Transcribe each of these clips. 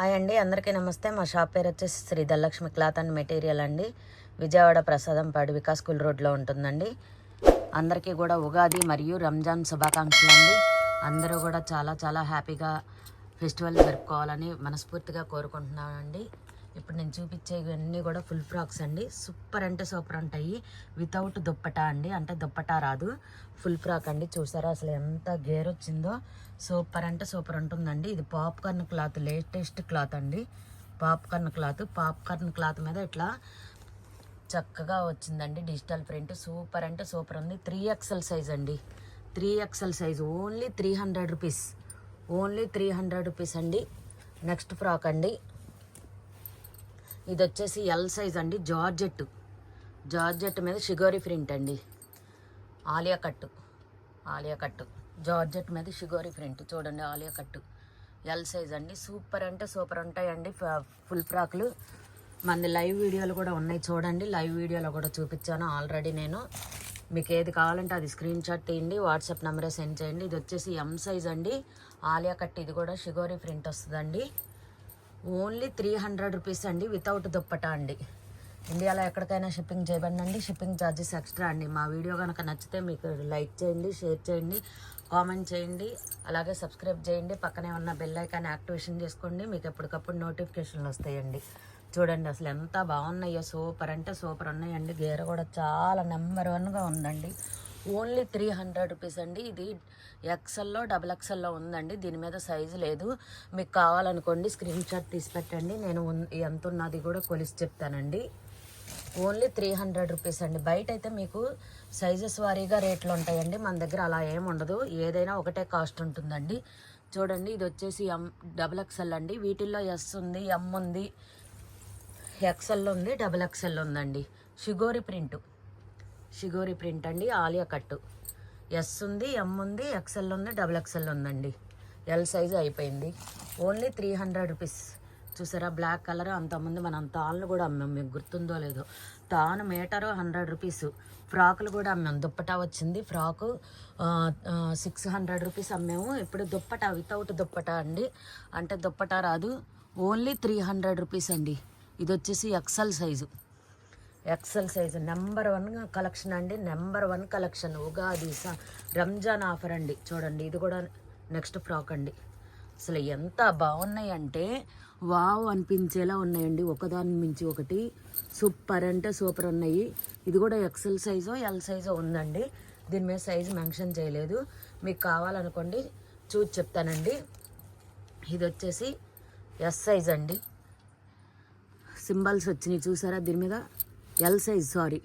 Hi అండి. అందరికీ నమస్తే. మా షాప్ పేరు వచ్చేసి Shri Dhanalakshmi cloth and material అండి. విజయవాడ ప్రసాదం పాడు వికాస్ స్కూల్ రోడ్లో ఉంటుందండి. అందరికీ కూడా ఉగాది మరియు రంజాన్ శుభాకాంక్షలు అండి. అందరూ కూడా చాలా చాలా హ్యాపీగా ఫెస్టివల్ జరుపుకోవాలని మనస్ఫూర్తిగా కోరుకుంటున్నానండి. ఇప్పుడు నేను చూపించేవన్నీ కూడా ఫుల్ ఫ్రాక్స్ అండి. సూపర్ అంటే సూపర్ ఉంటాయి. వితౌట్ దుప్పటా అండి. అంటే దుప్పటా రాదు. ఫుల్ ఫ్రాక్ అండి. చూసారా అసలు ఎంత గేర్ వచ్చిందో? సూపర్ అంటే సూపర్ ఉంటుందండి. ఇది పాప్కార్న్ క్లాత్ లేటెస్ట్ క్లాత్ అండి. పాప్కార్న్ క్లాత్ పాప్కార్న్ క్లాత్ మీద ఇట్లా చక్కగా వచ్చిందండి డిజిటల్ ప్రింట్ సూపర్ అంటే సూపర్ ఉంది. త్రీ ఎక్సెల్ సైజ్ అండి. Three XL size only three hundred rupees only three hundred rupees అండి. నెక్స్ట్ ఫ్రాక్ అండి. ఇది వచ్చేసి ఎల్ సైజ్ అండి జార్జెట్ జార్జెట్ మీద షుగరీ ప్రింట్ అండి. ఆలియా కట్టు. ఆలియా కట్టు. జార్జెట్ మీద షిగోరి ప్రింట్. చూడండి ఆలియా కట్టు. ఎల్ సైజ్ అండి. సూపర్ అంటే సూపర్ ఉంటాయండి. ఫ- ఫుల్ ఫ్రాక్లు. మన లైవ్ వీడియోలు కూడా ఉన్నాయి చూడండి. లైవ్ వీడియోలో కూడా చూపించాను ఆల్రెడీ నేను. మీకు ఏది కావాలంటే అది స్క్రీన్ షాట్ తీయండి వాట్సాప్ నెంబరే సెండ్ చేయండి. ఇది వచ్చేసి ఎం సైజ్ అండి. ఆలియా కట్ ఇది కూడా షిగోరీ ప్రింట్ వస్తుందండి. ఓన్లీ త్రీ హండ్రెడ్ రూపీస్ అండి వితౌట్ దుప్పట అండి. ఇండియాలో ఎక్కడికైనా షిప్పింగ్ చేయబడండి షిప్పింగ్ ఛార్జెస్ ఎక్స్ట్రా అండి. మా వీడియో కనుక నచ్చితే మీకు లైక్ చేయండి షేర్ చేయండి కామెంట్ చేయండి అలాగే సబ్స్క్రైబ్ చేయండి. పక్కనే ఉన్న బెల్ ఐకాన్ యాక్టివేషన్ చేసుకోండి. మీకు ఎప్పటికప్పుడు నోటిఫికేషన్లు వస్తాయండి. చూడండి అసలు ఎంత బాగున్నాయో సూపర్ అంటే సూపర్ ఉన్నాయండి. గేర కూడా చాలా నెంబర్ వన్గా ఉందండి. ఓన్లీ త్రీ హండ్రెడ్ రూపీస్ అండి. ఇది ఎక్సెల్లో డబుల్ ఎక్సెల్లో ఉందండి. దీని మీద సైజు లేదు. మీకు కావాలనుకోండి స్క్రీన్ షాట్ తీసి పెట్టండి. నేను ఎంత ఉన్నది కూడా కొలిసి చెప్తానండి. ఓన్లీ త్రీ హండ్రెడ్ రూపీస్ అండి. బయట అయితే మీకు సైజెస్ వారీగా రేట్లు ఉంటాయండి. మన దగ్గర అలా ఏం ఉండదు. ఏదైనా ఒకటే కాస్ట్ ఉంటుందండి. చూడండి ఇది వచ్చేసి ఎం డబుల్ ఎక్సెల్ అండి. వీటిల్లో ఎస్ ఉంది ఎం ఉంది ఎక్సెల్ ఉంది డబుల్ ఎక్సెల్ ఉందండి. షిగోరి ప్రింట్. షిగోరి ప్రింట్ అండి ఆలియా కట్టు. ఎస్ ఉంది ఎం ఉంది ఎక్సెల్ ఉంది డబుల్ ఎక్సెల్ ఉందండి. ఎల్ సైజ్ అయిపోయింది. ఓన్లీ త్రీ హండ్రెడ్ రూపీస్ చూసారా బ్లాక్ కలర్ అంతకుముందు మనం తాన్లు కూడా అమ్మాం మీకు గుర్తుందో లేదో. తాను మీటరు హండ్రెడ్ రూపీస్ ఫ్రాకులు కూడా అమ్మాం దుప్పటా వచ్చింది. ఫ్రాకు సిక్స్ హండ్రెడ్ రూపీస్ అమ్మాము. ఇప్పుడు దుప్పటా వితౌట్ దుప్పటా అండి. అంటే దుప్పటా రాదు. ఓన్లీ త్రీ హండ్రెడ్ రూపీస్ అండి. ఇది వచ్చేసి XL size XL size number one collection అండి. నెంబర్ వన్ కలెక్షన్ ఉగాది స- రంజాన్ ఆఫర్ అండి. చూడండి ఇది కూడా నెక్స్ట్ ఫ్రాక్ అండి. అసలు ఎంత బాగున్నాయి అంటే వావ్ అనిపించేలా ఉన్నాయండి. ఒకదాని మించి ఒకటి సూపర్ అంటే సూపర్ ఉన్నాయి. ఇది కూడా ఎక్సెల్ సైజో ఎల్ సైజో ఉందండి. దీని మీద సైజు మెన్షన్ చేయలేదు. మీకు కావాలనుకోండి చూసి చెప్తానండి. ఇది వచ్చేసి ఎస్ సైజ్ అండి. సింబల్స్ వచ్చినాయి చూసారా దీని మీద? L size sorry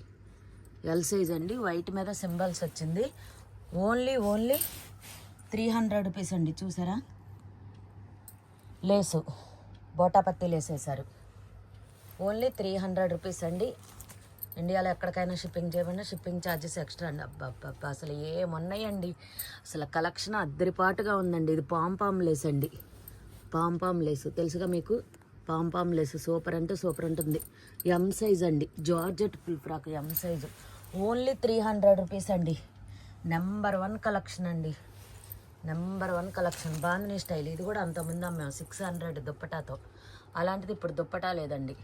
L size అండి. వైట్ మీద సింబల్స్ వచ్చింది. Only only three hundred rupees అండి. చూసారా? లేసు. బోటాపత్తి లేసేసారు ఓన్లీ త్రీ హండ్రెడ్ రూపీస్ అండి. ఇండియాలో ఎక్కడికైనా షిప్పింగ్ చేయమన్నా షిప్పింగ్ ఛార్జెస్ ఎక్స్ట్రా అండి. అబ్బా అసలు ఏమున్నాయండి అసలు కలెక్షన్ అద్దరిపాటుగా ఉందండి. ఇది పాంపామ్ లేస్ అండి. Pompom lace. తెలుసుగా మీకు? పామ్ పామ్ లెస్ సూపర్ అంటే సూపర్ ఉంటుంది. ఎం సైజ్ అండి. Georgette full frock M size only three hundred rupees అండి. నెంబర్ వన్ కలెక్షన్ అండి. Number one collection bandhani style ఇది కూడా అంతకుముందు అమ్మాము సిక్స్ హండ్రెడ్ దుప్పటాతో. అలాంటిది ఇప్పుడు దుప్పటా లేదండి.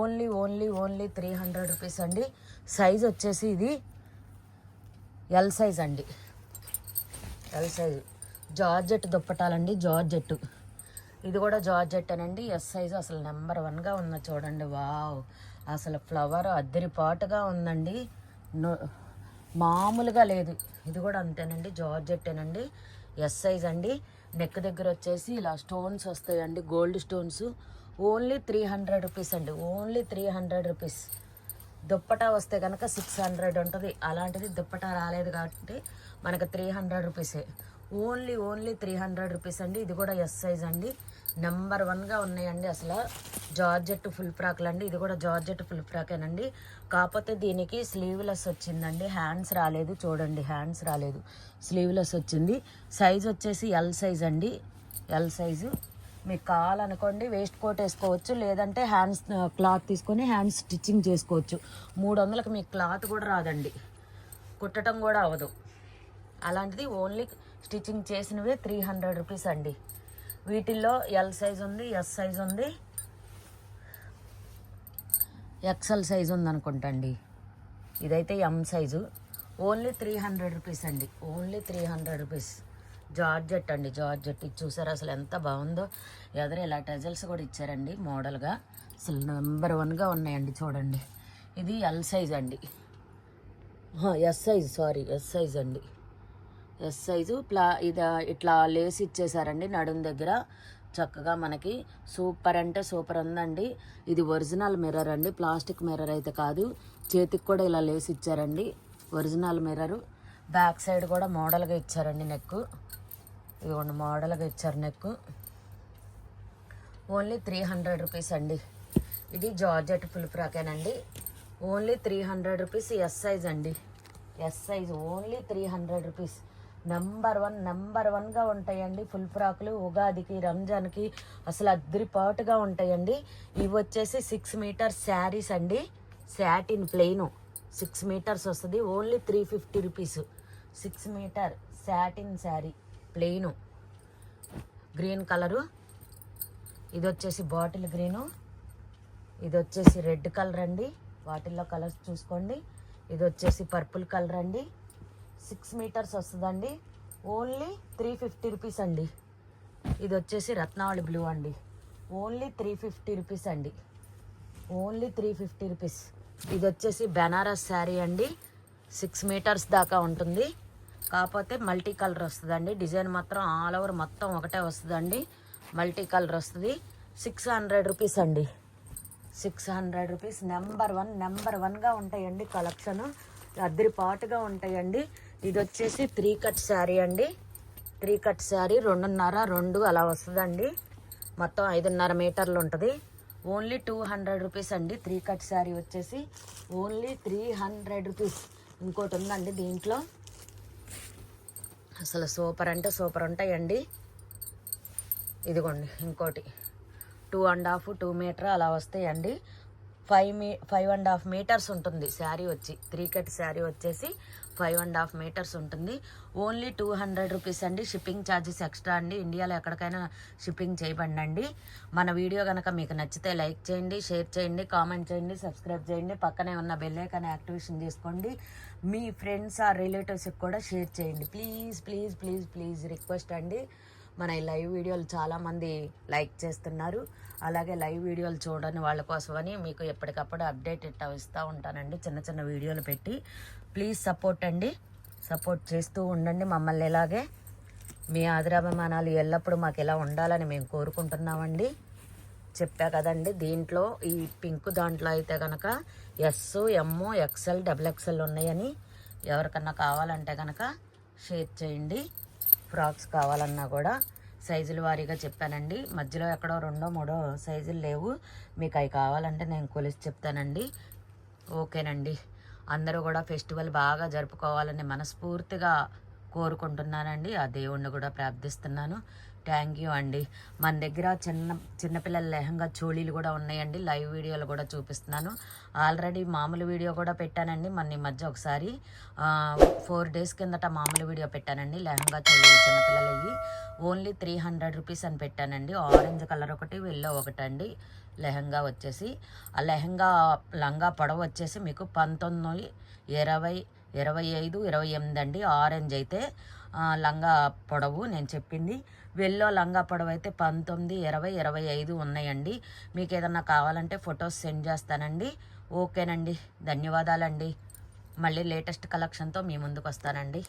Only only only three hundred rupees అండి. సైజ్ వచ్చేసి ఇది ఎల్ సైజ్ అండి. ఎల్ సైజ్ జార్జెట్ దుప్పటాలండి. జార్జెట్ ఇది కూడా జార్జెట్ అనండి. ఎస్ సైజు అసలు నెంబర్ వన్గా ఉన్న చూడండి. వావ్ అసలు ఫ్లవర్ అద్దరిపాటుగా ఉందండి. నో మామూలుగా లేదు. ఇది కూడా అంతేనండి. జార్జెట్టేనండి ఎస్ సైజ్ అండి. నెక్ దగ్గర వచ్చేసి ఇలా స్టోన్స్ వస్తాయండి. Gold stones only three hundred rupees అండి. Only three hundred rupees dupatta వస్తే కనుక సిక్స్ హండ్రెడ్ ఉంటుంది. అలాంటిది దుప్పటా రాలేదు కాబట్టి మనకు త్రీ హండ్రెడ్ రూపీసే only only three hundred rupees అండి. ఇది కూడా ఎస్ సైజ్ అండి. నెంబర్ వన్గా ఉన్నాయండి అసలు. జార్జెట్ ఫుల్ ఫ్రాక్లు అండి. ఇది కూడా జార్జెట్ ఫుల్ ఫ్రాకేనండి. కాకపోతే దీనికి స్లీవ్లెస్ వచ్చిందండి. హ్యాండ్స్ రాలేదు. చూడండి హ్యాండ్స్ రాలేదు. స్లీవ్లెస్ వచ్చింది. సైజ్ వచ్చేసి ఎల్ సైజ్ అండి. ఎల్ సైజు మీకు కావాలనుకోండి వేస్ట్ కోట్ వేసుకోవచ్చు. లేదంటే హ్యాండ్స్ క్లాత్ తీసుకొని హ్యాండ్స్ స్టిచ్చింగ్ చేసుకోవచ్చు. మూడు వందలకు మీకు క్లాత్ కూడా రాదండి. కుట్టడం కూడా అవ్వదు. అలాంటిది ఓన్లీ స్టిచ్చింగ్ చేసినవే త్రీ హండ్రెడ్ రూపీస్ అండి. వీటిల్లో ఎల్ సైజ్ ఉంది ఎస్ సైజ్ ఉంది. ఎక్సెల్ సైజ్ ఉంది అనుకుంటా అండి. ఇదైతే M size only three hundred rupees అండి. Only three hundred rupees georgette అండి జార్జెట్ ఇది చూసారు అసలు ఎంత బాగుందో? ఎదురు ఇలా టెజల్స్ కూడా ఇచ్చారండి మోడల్గా అసలు నెంబర్ వన్గా ఉన్నాయండి చూడండి. ఇది ఎల్ సైజ్ అండి. S size sorry S size అండి. S size. ప్లా ఇది ఇట్లా లేస్ ఇచ్చేసారండి నడుం దగ్గర. చక్కగా మనకి సూపర్ అంటే సూపర్ ఉందండి. ఇది ఒరిజినల్ మిర్రర్ అండి. ప్లాస్టిక్ మిర్రర్ అయితే కాదు. చేతికి కూడా ఇలా లేసి ఇచ్చారండి. Original mirror. బ్యాక్ సైడ్ కూడా మోడల్గా ఇచ్చారండి నెక్. ఇదిగోండి మోడల్గా ఇచ్చారు neck. Only three hundred rupees అండి. ఇది georgette full ఫ్రాకేనండి only three hundred rupees S size అండి. S size only three hundred rupees. Number one number వన్గా ఉంటాయండి ఫుల్ ఫ్రాక్లు. ఉగాదికి రంజాన్కి అసలు అద్దరిపాటుగా ఉంటాయండి. ఇవి వచ్చేసి సిక్స్ మీటర్స్ శారీస్ అండి. శాటిన్ ప్లెయిన్ సిక్స్ మీటర్స్ వస్తుంది. Only three fifty rupees six metre satin sari plain green colour ఇది వచ్చేసి బాటిల్ గ్రీను ఇది వచ్చేసి రెడ్ కలర్ అండి. వాటిల్లో కలర్స్ చూసుకోండి. ఇది వచ్చేసి పర్పుల్ కలర్ అండి. సిక్స్ మీటర్స్ వస్తుందండి. ఓన్లీ త్రీ ఫిఫ్టీ రూపీస్ అండి. ఇది వచ్చేసి రత్నావళి బ్లూ అండి. ఓన్లీ త్రీ ఫిఫ్టీ రూపీస్ అండి. ఓన్లీ త్రీ ఫిఫ్టీ రూపీస్ ఇది వచ్చేసి బెనారస్ శారీ అండి. సిక్స్ మీటర్స్ దాకా ఉంటుంది. కాకపోతే మల్టీ కలర్ వస్తుందండి. డిజైన్ మాత్రం ఆల్ ఓవర్ మొత్తం ఒకటే వస్తుందండి. మల్టీ కలర్ వస్తుంది. సిక్స్ హండ్రెడ్ రూపీస్ అండి. Six hundred rupees number one number వన్గా ఉంటాయండి కలెక్షన్ అద్దరిపాటుగా ఉంటాయండి. ఇది వచ్చేసి త్రీ కట్ శారీ అండి. త్రీ కట్ శారీ రెండున్నర రెండు అలా వస్తుందండి. మొత్తం ఐదున్నర మీటర్లు ఉంటుంది. ఓన్లీ టూ హండ్రెడ్ రూపీస్ అండి త్రీ కట్ శారీ వచ్చేసి. ఓన్లీ త్రీ హండ్రెడ్ రూపీస్ ఇంకోటి ఉందండి దీంట్లో. అసలు సూపర్ అంటే సూపర్ ఉంటాయండి. ఇదిగోండి ఇంకోటి. Two and half two metre అలా వస్తాయండి. ఫైవ్ మీ ఫైవ్ అండ్ హాఫ్ మీటర్స్ ఉంటుంది శారీ వచ్చి. త్రీ కట్ శారీ వచ్చేసి ఫైవ్ అండ్ హాఫ్ మీటర్స్ ఉంటుంది. ఓన్లీ టూ హండ్రెడ్ రూపీస్ అండి. షిప్పింగ్ ఛార్జెస్ ఎక్స్ట్రా అండి. ఇండియాలో ఎక్కడికైనా షిప్పింగ్ చేయబండి మన వీడియో కనుక మీకు నచ్చితే లైక్ చేయండి షేర్ చేయండి కామెంట్ చేయండి సబ్స్క్రైబ్ చేయండి. పక్కనే ఉన్న బెల్ ఐకాన్ యాక్టివేషన్ చేసుకోండి మీ ఫ్రెండ్స్ ఆ రిలేటివ్స్కి కూడా షేర్ చేయండి. Please please please please request అండి. మన ఈ లైవ్ వీడియోలు చాలామంది లైక్ చేస్తున్నారు. అలాగే లైవ్ వీడియోలు చూడని వాళ్ళ కోసమని మీకు ఎప్పటికప్పుడు అప్డేట్ ఇట్టా ఇస్తూ ఉంటానండి. చిన్న చిన్న వీడియోలు పెట్టి ప్లీజ్ సపోర్ట్ అండి. సపోర్ట్ చేస్తూ ఉండండి మమ్మల్ని ఇలాగే. మీ ఆదరాభిమానాలు ఎల్లప్పుడూ మాకు ఇలా ఉండాలని మేము కోరుకుంటున్నామండి. చెప్పా కదండి దీంట్లో ఈ పింక్ దాంట్లో అయితే కనుక S M XL double XL ఉన్నాయని ఎవరికన్నా కావాలంటే కనుక షేర్ చేయండి. ఫ్రాక్స్ కావాలన్నా కూడా సైజుల వారీగా చెప్పానండి. మధ్యలో ఎక్కడో రెండో మూడో సైజులు లేవు. మీకు అవి కావాలంటే నేను కొలిసి చెప్తానండి. ఓకేనండి. అందరూ కూడా ఫెస్టివల్ బాగా జరుపుకోవాలని మనస్ఫూర్తిగా కోరుకుంటున్నానండి. ఆ దేవుణ్ణి కూడా ప్రార్థిస్తున్నాను. థ్యాంక్ యూ అండి. మన దగ్గర చిన్న చిన్నపిల్లల లెహంగా చోళీలు కూడా ఉన్నాయండి. లైవ్ వీడియోలు కూడా చూపిస్తున్నాను. ఆల్రెడీ మామూలు వీడియో కూడా పెట్టానండి. మన ఈ మధ్య ఒకసారి ఫోర్ డేస్ కిందట మామూలు వీడియో పెట్టానండి. లెహంగా చోళీలు చిన్నపిల్లలవి ఓన్లీ త్రీ హండ్రెడ్ రూపీస్ అని పెట్టానండి. ఆరెంజ్ కలర్ ఒకటి వెల్లో ఒకటండి. లెహంగా వచ్చేసి. ఆ లెహంగా లంగా పొడవు వచ్చేసి మీకు పంతొమ్మిది ఇరవై ఇరవై ఐదు ఇరవై ఎనిమిది అండి. ఆరెంజ్ అయితే లంగా పొడవు నేను చెప్పింది. వెల్లో లంగా పొడవు అయితే పంతొమ్మిది ఇరవై ఇరవై ఐదు ఉన్నాయండి. మీకు ఏదన్నా కావాలంటే ఫొటోస్ సెండ్ చేస్తానండి. ఓకేనండి. ధన్యవాదాలండి. మళ్ళీ లేటెస్ట్ కలెక్షన్తో మీ ముందుకు వస్తానండి